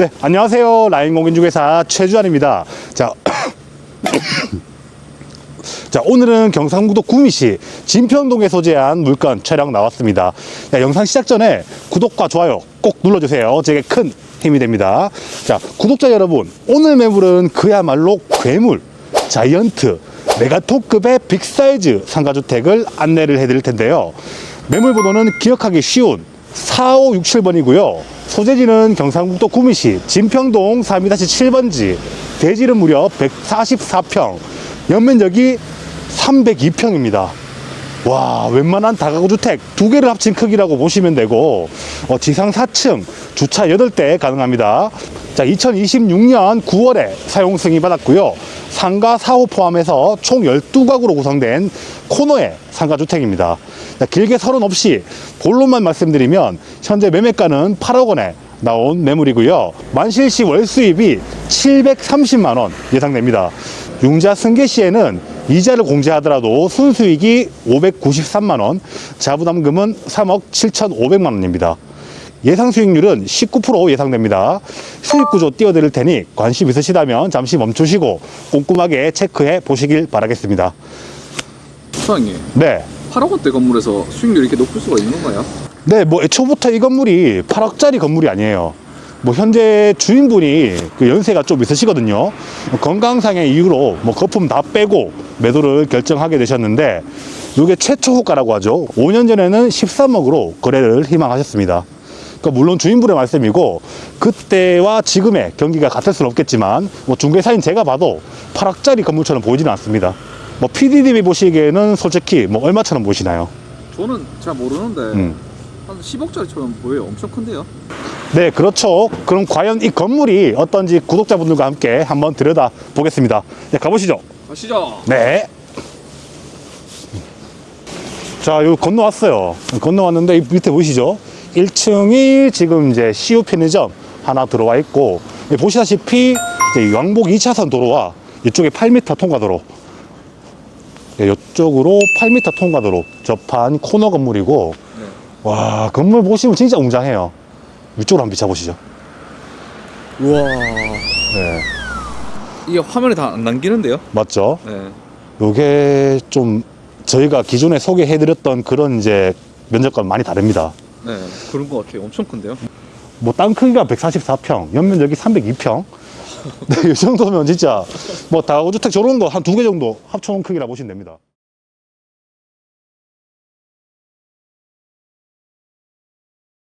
네, 안녕하세요. 라인 공인중개사 최주환입니다. 자, 자, 오늘은 경상북도 구미시 진평동에 소재한 물건 촬영 나왔습니다. 야, 영상 시작 전에 구독과 좋아요 꼭 눌러주세요. 제게 큰 힘이 됩니다. 자, 구독자 여러분, 오늘 매물은 그야말로 괴물, 자이언트, 메가토급의 빅사이즈 상가주택을 안내를 해드릴 텐데요. 매물 번호는 기억하기 쉬운 4567번이고요. 소재지는 경상북도 구미시 진평동 32-7번지, 대지는 무려 144평, 연면적이 302평입니다. 와, 웬만한 다가구 주택 두 개를 합친 크기라고 보시면 되고, 어, 지상 4층, 주차 8대 가능합니다. 자, 2026년 9월에 사용 승인 받았고요. 상가 4호 포함해서 총 12가구로 구성된 코너의 상가 주택입니다. 자, 길게 서론 없이 본론만 말씀드리면 현재 매매가는 8억 원에 나온 매물이고요. 만실시 월 수입이 730만 원 예상됩니다. 융자 승계 시에는 이자를 공제하더라도 순수익이 593만 원, 자부담금은 3억 7,500만 원입니다. 예상 수익률은 19% 예상됩니다. 수익 구조 띄워드릴 테니 관심 있으시다면 잠시 멈추시고 꼼꼼하게 체크해 보시길 바라겠습니다. 사장님, 네. 8억 원대 건물에서 수익률이 이렇게 높을 수가 있는 건가요? 네, 뭐 애초부터 이 건물이 8억짜리 건물이 아니에요. 뭐 현재 주인분이 그 연세가 좀 있으시거든요. 건강상의 이유로 뭐 거품 다 빼고 매도를 결정하게 되셨는데 이게 최초 호가라고 하죠. 5년 전에는 13억으로 거래를 희망하셨습니다. 그러니까 물론 주인분의 말씀이고 그때와 지금의 경기가 같을 수는 없겠지만 뭐 중개사인 제가 봐도 8억짜리 건물처럼 보이지는 않습니다. 뭐 PD님이 보시기에는 솔직히 뭐 얼마처럼 보시나요? 저는 잘 모르는데 음. 한 10억짜리처럼 보여요. 엄청 큰데요? 네, 그렇죠. 그럼 과연 이 건물이 어떤지 구독자분들과 함께 한번 들여다 보겠습니다. 네, 가보시죠. 가시죠. 네. 자, 여기 건너왔어요. 건너왔는데 이 밑에 보이시죠? 1층이 지금 이제 CU 편의점 하나 들어와 있고 예, 보시다시피 이제 왕복 2차선 도로와 이쪽에 8m 통과도로 예, 이쪽으로 8m 통과도로 접한 코너 건물이고 네. 와 건물 보시면 진짜 웅장해요. 위쪽으로 한번 비춰보시죠. 우와. 네, 이게 화면에 다 안 남기는데요? 맞죠? 네. 요게 좀 저희가 기존에 소개해드렸던 그런 이제 면적과 많이 다릅니다. 네. 그런 것 같아요. 엄청 큰데요? 뭐 땅 크기가 144평, 연면적이 302평. 네, 이 정도면 진짜 뭐 다가구 주택 저런 거 한 두 개 정도 합쳐놓은 크기라 보시면 됩니다.